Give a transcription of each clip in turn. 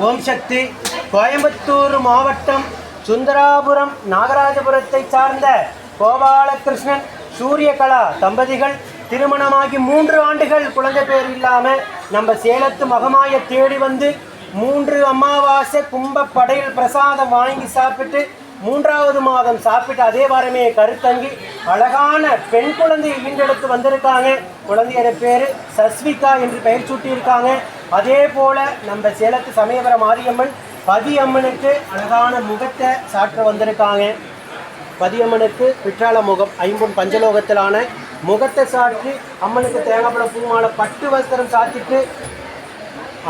ஓம் சக்தி. கோயம்புத்தூர் மாவட்டம் சுந்தராபுரம் நாகராஜபுரத்தை சார்ந்த கோபாலகிருஷ்ணன் சூரியகலா தம்பதிகள் திருமணமாகி மூன்று ஆண்டுகள் குழந்தை பேர் இல்லாமல் நம்ம சேலத்து மகமாய தேடி வந்து மூன்று அமாவாசை கும்ப படையில் பிரசாதம் வாங்கி சாப்பிட்டு மூன்றாவது மாதம் சாப்பிட்டு அதே வாரமே கருத்தங்கி அழகான பெண் குழந்தையை ஈண்டெடுத்து வந்திருக்காங்க. குழந்தையோட பேர் சஸ்விகா என்று பெயர் சூட்டியிருக்காங்க. அதே போல நம்ம சேலத்து சமயபுரம் மாரியம்மன் பதியம்மனுக்கு அழகான முகத்தை சாற்ற வந்திருக்காங்க. பதியம்மனுக்கு பிற்றால முகம் ஐம்பொன் பஞ்சலோகத்திலான முகத்தை சாற்றி அம்மனுக்கு தேங்காய்பழம் பூமான பட்டு வஸ்திரம் சாத்திட்டு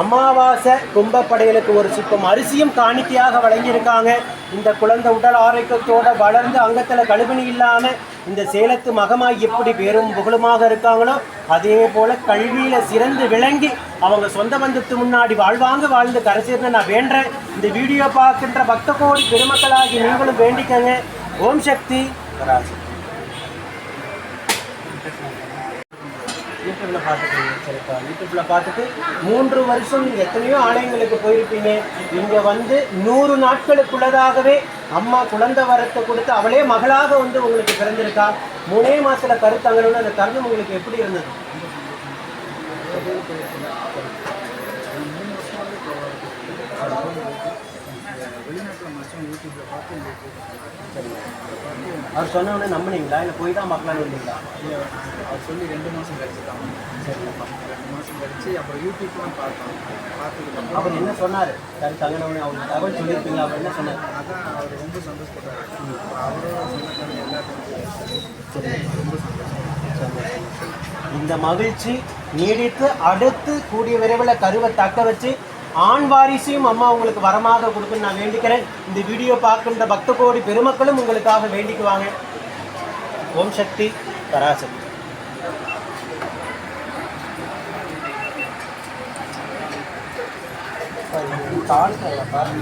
அமாவாசை கும்பப்படைகளுக்கு ஒரு சிப்பம் அரிசியும் காணிக்கையாக வழங்கியிருக்காங்க. இந்த குழந்தை உடல் ஆரோக்கியத்தோடு வளர்ந்து அங்கத்தில் கழுவினி இல்லாமல் இந்த சேலத்து மகமாய் எப்படி பேரும் புகழுமாக இருக்காங்களோ அதே போல் கல்வியில் சிறந்து விளங்கி அவங்க சொந்த பந்தத்து முன்னாடி வாழ்வாங்க வாழ்ந்து கரைசிருந்து நான் வேண்டேன் இந்த வீடியோ பார்க்கின்ற பக்த கோடி பெருமக்களாகி நீங்களும் வேண்டிக்கங்க. ஓம் சக்தி. பராசக்தி யூடியூப்ல பார்த்துக்கோங்க சரிப்பா யூடியூப்ல பார்த்துட்டு மூன்று வருஷம் நீங்க எத்தனையோ ஆலயங்களுக்கு போயிருப்பீங்க. இங்க வந்து நூறு நாட்களுக்குள்ளதாகவே அம்மா குழந்தை வரத்தை கொடுத்து அவளே மகளாக வந்து உங்களுக்கு பிறந்திருக்கா? மூணே மாசத்துல கருத்தங்கணும்னு அந்த தருணம் உங்களுக்கு எப்படி இருந்தது? அவர் சொன்ன உடனே நம்பினீங்களா? இல்லை போய் தான் பார்க்கலான்னு இருந்தீங்களா? அவர் சொல்லி ரெண்டு மாதம் கழிச்சு தான். சரிங்கப்பா ரெண்டு மாதம் கழிச்சு அப்புறம் யூடியூப்லாம் பார்த்தோம். அவர் என்ன சொன்னார்? சரி தங்கனவனே அவங்க தகவல் சொல்லியிருப்பீங்க அவர் என்ன சொன்னார்? அதான் அவர் ரொம்ப சந்தோஷப்பட்டார். அவரோட சொந்தக்காரங்க எல்லாத்தையும் ரொம்ப சந்தோஷம் இந்த மகிழ்ச்சி நீடித்து அடுத்து கூடிய விரைவில் கருவை தக்க வச்சு ஆண் வாரிசையும் அம்மா உங்களுக்கு வரமாக கொடுக்குன்னு நான் வேண்டிக்கிறேன். இந்த வீடியோ பார்க்கின்ற பக்த கோடி பெருமக்களும் உங்களுக்காக வேண்டிக்குவாங்க. ஓம் சக்தி பராசக்தி. தாழ்க்கை